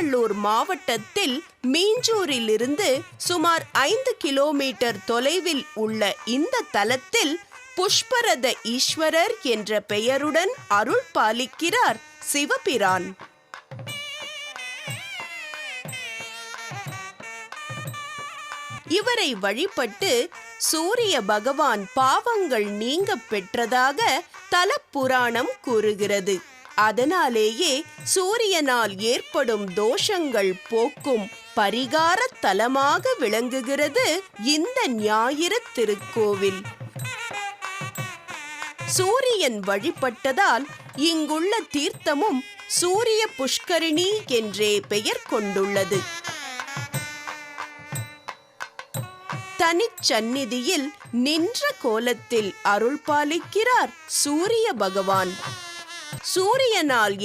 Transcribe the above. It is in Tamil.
திருவள்ளூர் மாவட்டத்தில் மீஞ்சூரிலிருந்து சுமார் ஐந்து கிலோமீட்டர் தொலைவில் உள்ள இந்த தலத்தில் புஷ்பரத ஈஸ்வரர் என்ற பெயருடன் அருள் பாலிக்கிறார் சிவபிரான். இவரை வழிபட்டு சூரிய பகவான் பாவங்கள் நீங்க பெற்றதாக தல புராணம் கூறுகிறது. அதனாலேயே சூரியனால் ஏற்படும் தோஷங்கள் போக்கும் பரிகார தலமாக விளங்குகிறது இந்த ஞாயிறு திருக்கோவில். சூரியன் வழிபட்டதால் இங்குள்ள தீர்த்தமும் சூரிய புஷ்கரிணி என்றே பெயர் கொண்டுள்ளது. தனிச்சந்நிதியில் நின்ற கோலத்தில் அருள் பாலிக்கிறார் சூரிய பகவான். சூரியனால்